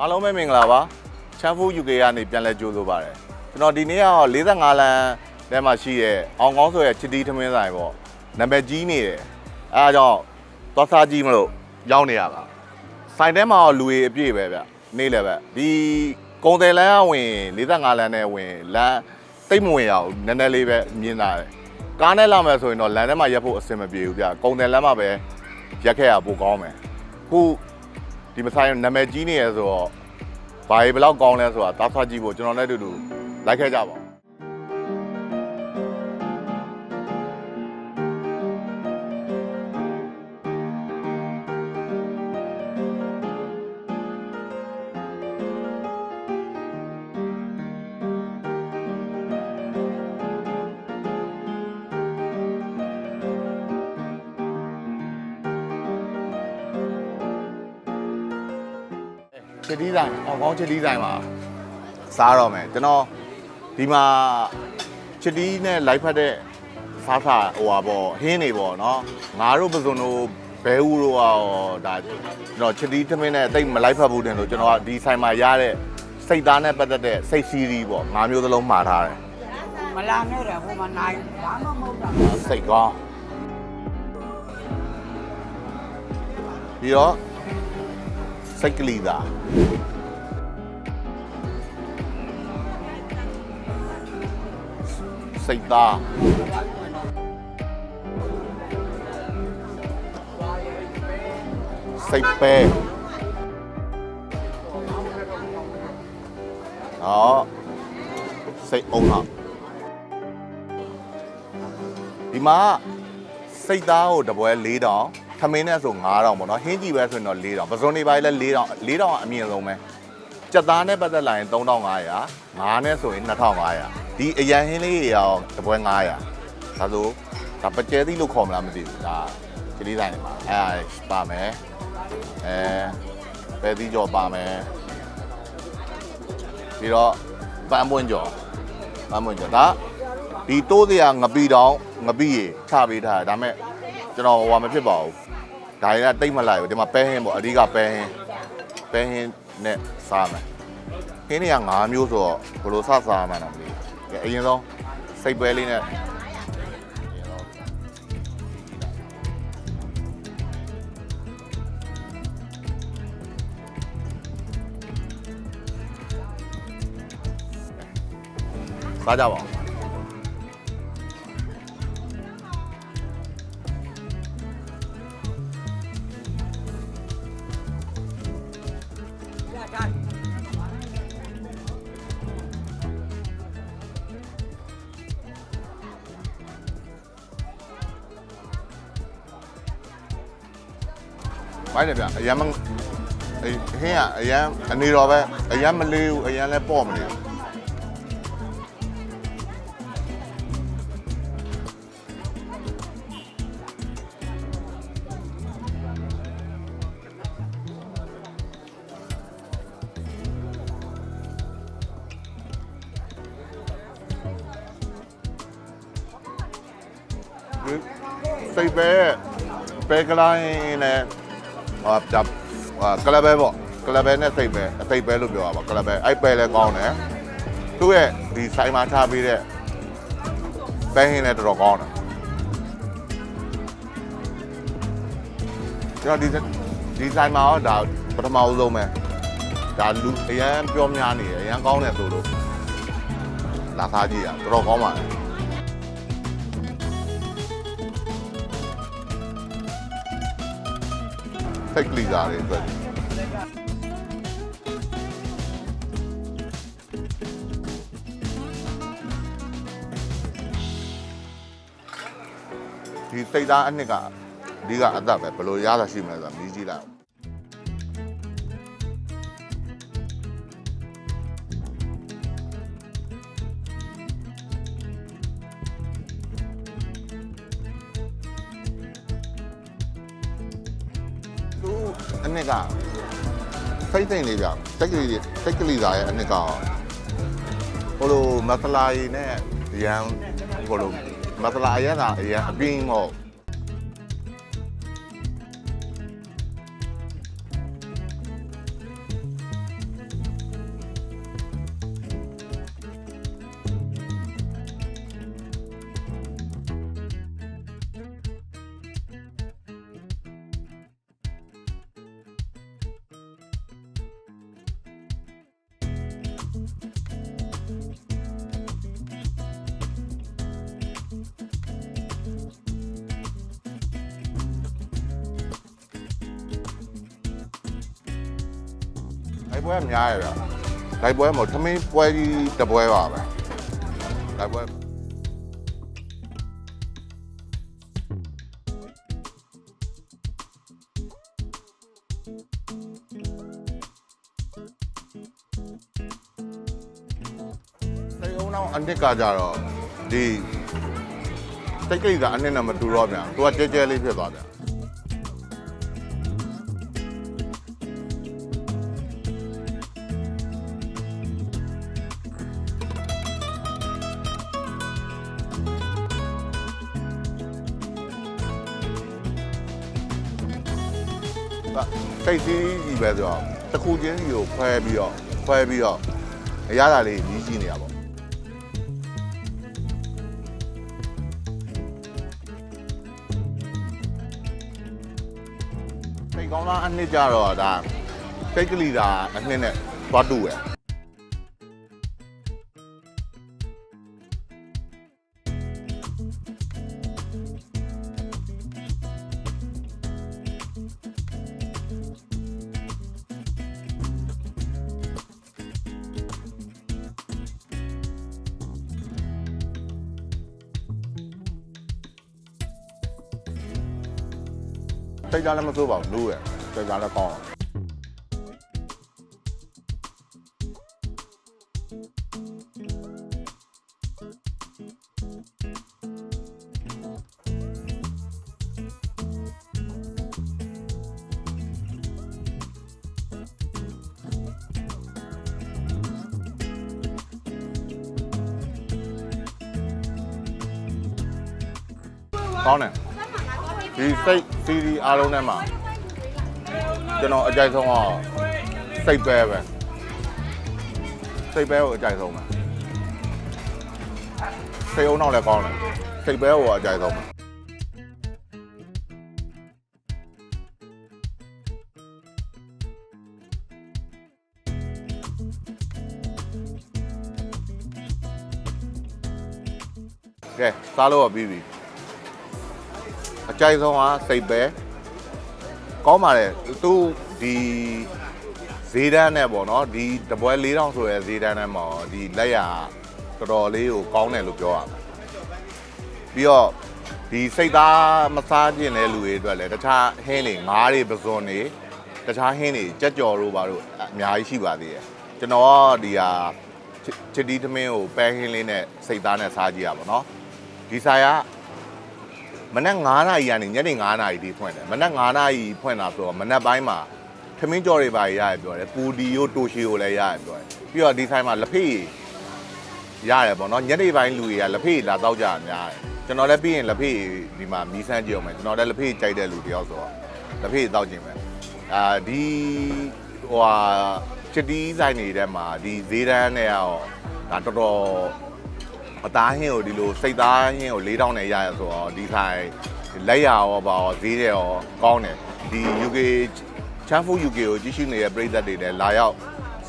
အားလုံးပဲမင်္ဂလာပါချမ်းဖူး UK ကနေပြန်လဲကြိုးဆိုပါရယ်ကျွန်တော်ဒီနေ့ကတော့45လမ်းထဲမှာရှိတဲ့အောင်ကောင်းဆိုရဲ့ချစ်တီးထမင်းဆိုင်ပေါ့နာမည်ကြီးနေတယ်အဲဒါကြောင့်သွားစားကြည့်မလို့ရောက်နေရတာဆိုင်ထဲမှာတော့လူတွေအပြည့်ပဲဗျနေ့လည်းပဲဒီကုံတယ်လမ်းကဝင်45လမ်းနဲ့ဝင်လမ်းတိတ်မဝင်ရအောင်နည်းနည်းလေးပဲမြင်လာတယ်ကားနဲ့လာမယ်ဆိုရင်တော့လမ်းထဲမှာရက်ဖို့အဆင်မပြေဘူးဗျကုံတယ်လမ်းမှာပဲရက်ခဲ့ရပိုကောင်းမယ်ခု ဒီမဆိုင်နာမည်ကြီးနေရဆိုတော့ဘာကြီးဘယ်လောက်ကောင်းလဲဆိုတာတားဖတ်ကြည့်ဖို့ကျွန်တော်လည်းအတူတူလိုက်ခဲ့ကြပါ ချစ်တီးဆိုင်အောင်ကောင်းချစ်တီးဆိုင်မှာစားတော့မယ်ကျွန်တော်ဒီမှာချစ်တီးနဲ့လိုက်ဖက်တဲ့စားစာဟိုပါပေါ့ဟင်းနေပေါ့နော်ငါတို့ပစုံတို့ဘဲဦးတို့ရောဒါကျွန်တော်ချစ်တီးသမင်းနဲ့တိတ်မလိုက်ဖက်ဘူးတင်လို့ကျွန်တော်ကဒီဆိုင်မှာရတဲ့စိတ်သားနဲ့ပတ်သက်တဲ့စိတ်စီးရီးပေါ့ငါမျိုးသလုံးမှားထားတယ်မလာနဲ့တယ်ဟိုမှာနိုင်ဘာမှမဟုတ်တာစိတ်ကောင်းပြီးတော့ စိတ်ကလေးသာစိတ်သားစိတ်ပဲဟောစိတ်အောင်ဟာဒီမှာစိတ်သားကိုတပွဲ4000 ခမင်းနဲ့ဆို9000ပေါ့နော်ဟင်းကြည့်ပဲဆိုရင်တော့4000ပစုံနေပါလေ4000 4000ကအမြင့်ဆုံးပဲကြက်သားနဲ့ပတ်သက်လာရင်3500ငါးနဲ့ဆိုရင်2500ဒီအရန်ဟင်းလေးတွေရောတပွဲ900ဒါဆိုဒါပကျဲသီးလို့ခေါ်မလားမသိဘူးဒါခြေလေးဆိုင်နေမှာအဲဒါပါမယ်အဲပဲသီးကြော်ပါမယ်ပြီးတော့ပန်းပွင့်ကြော်ပန်းပွင့်ကြော်ဒါဒီတိုးစရာငပီတောင်ငပီရေချပေးထားတယ်ဒါပေမဲ့ကျွန်တော်ဟိုမဖြစ်ပါဘူး ဒါရကတိတ်မလိုက်ဘူးဒီမှာပဲဟင်းပေါ့အဓိကပဲဟင်းပဲဟင်းနဲ့စားမယ်ဟင်းတွေက၅မျိုးဆိုတော့ဘယ်လိုစစားမှန်းတော့မသိဘူးကဲအရင်ဆုံးစိတ်ပဲလေးနဲ့စားကြပါဦး မိုင်းတယ်ဗျအရန်မအေးဟင်းကအရန်အနေတော်ပဲအရန်မလေးဘူးအရန်လည်းပေါ့မနေဘူးဒီစိတ်ပဲပဲကလိုင်းနဲ့ ဟာပြဟာကလပဲပေါ့ကလပဲနဲ့စိတ်ပဲအစိတ်ပဲလို့ပြောတာပါကလပဲအဲ့ပဲလည်းကောင်းတယ်သူ့ရဲ့ဒီဆိုင်မှာထားပေးတဲ့ပဲဟင်းလည်းတော်တော်ကောင်းတယ်ကျွန်တော်ဒီဒီဆိုင်မှာတော့ဒါပထမဦးဆုံးပဲဒါလူအရန်ပြောများနေတယ်အရန်ကောင်းတယ်ဆိုလို့လာသားကြည့်ရတော်တော်ကောင်းပါတယ် စိတ်ကလေးစားတွေအတွက်ဒီစိတ်သားအနှစ်ကဒီကအသက်ပဲဘယ်လိုရတာရှိမလဲဆိုတာမြည်ကြည့်လိုက် အောင်သူအနှစ်ကစိတ်သိမ့်လေးပြစိတ်ကလေးတွေစိတ်ကလေးသားရဲ့အနှစ်ကဟိုလိုမဆလာရီနဲ့ရန်ဟိုလိုမဆလာရန်ကအရန်အပြင်းတော့ လိုက်ပွဲကများရဗျလိုက်ပွဲမဟုတ်သမင်းပွဲကြီးတစ်ပွဲပါပဲလိုက်ပွဲစိတ်အောင်တော့အနှစ်ကကြတော့ဒီစိတ်ကိတ်ကအနှစ်နဲ့မတူတော့ပြန်သူကကြဲကြဲလေးဖြစ်သွားပြ န်စိတ်စည်းကြီးပဲဆိုတော့တစ်ခုချင်းစီကိုဖွဲပြီးတော့ဖွဲပြီးတော့အရသာလေးမြည်ရှိနေတာပေါ့စိတ်ကောင်းလားအနှစ်ကြတော့ဒါစိတ်ကလေးသာအနှစ်နဲ့သွားတူရယ် စိတ်ကြလည်းမစိုးပါဘူးလို့ရယ်စိတ်ကြလည်းကောင်းအောင်ကောင်းတယ် ဒီစိတ်စီဒီအားလုံးထဲမှာကျွန်တော်အကြိုက်ဆုံးကစိတ်ပဲပဲစိတ်ပဲကိုအကြိုက်ဆုံးပဲစိတ်အောင်တော့လည်းကောင်းတယ်စိတ်ပဲကိုအကြိုက်ဆုံးပဲကဲစားလို့ရပြီးပြီ အကြိုက်ဆုံးကစိတ်ပဲကောင်းပါတယ်သူဒီဈေးတန်းနဲ့ပေါ့နော်ဒီတပွဲ4000ဆိုရဲဈေးတန်းနဲ့မှာဒီလက်ရတော်တော်လေးကိုကောင်းတယ်လို့ပြောရမှာပြီးတော့ဒီစိတ်သားမစားခြင်းတဲ့လူတွေအတွက်လည်းတခြားဟင်းတွေငါးတွေပဇွန်တွေတခြားဟင်းတွေကြက်ကြော်တို့ပါတို့အများကြီးရှိပါသေးတယ်ကျွန်တော်ကဒီဟာချစ်ချစ်တီးသမင်းကိုပဲဟင်းလေးနဲ့စိတ်သားနဲ့စားကြည့်ရပါတော့ဒီဆိုင်က မနက်9နာရီကနေညနေ9နာရီထိဖွင့်တယ်မနက်9နာရီဖွင့်တာဆိုတော့မနက်ပိုင်းမှာခမင်းကြော်တွေပါရရပြောတယ်ပူဒီယိုတိုရှီယိုလည်းရရပြောတယ်ပြီးတော့ဒီဆိုင်မှာလက်ဖေးရတယ်ပေါ့နော်ညနေပိုင်းလူတွေကလက်ဖေးလာတော့ကြတာများတယ်ကျွန်တော်လည်းပြီးရင်လက်ဖေးဒီမှာမီးစမ်းကြည့်အောင်မယ်ကျွန်တော်လည်းလက်ဖေးကြိုက်တဲ့လူတယောက်ဆိုတော့လက်ဖေးတောက်ခြင်းပဲအာဒီဟိုဟာချစ်တီးဆိုင်တွေထဲမှာဒီဈေးတန်းနဲ့ရောဒါတော်တော် အသားဟင်းကိုဒီလိုစိတ်သားဟင်းကို4000နဲ့ရရဆိုတော့ဒီခိုင်လက်ရရောပါရောဈေးတယ်ရောကောင်းတယ်ဒီ UK ချမ်းဖူ UK ကိုကြည့်ရှုနေတဲ့ပြည်သက်တွေလည်းလာရောက်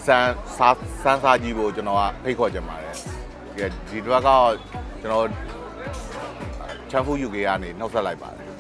စမ်းစားစမ်းစားကြည့်ဖို့ကျွန်တော်ကဖိတ်ခေါ်ချင်ပါတယ်ဒီကဒီတော့ကကျွန်တော်ချမ်းဖူ UK ကနေနှုတ်ဆက်လိုက်ပါတယ်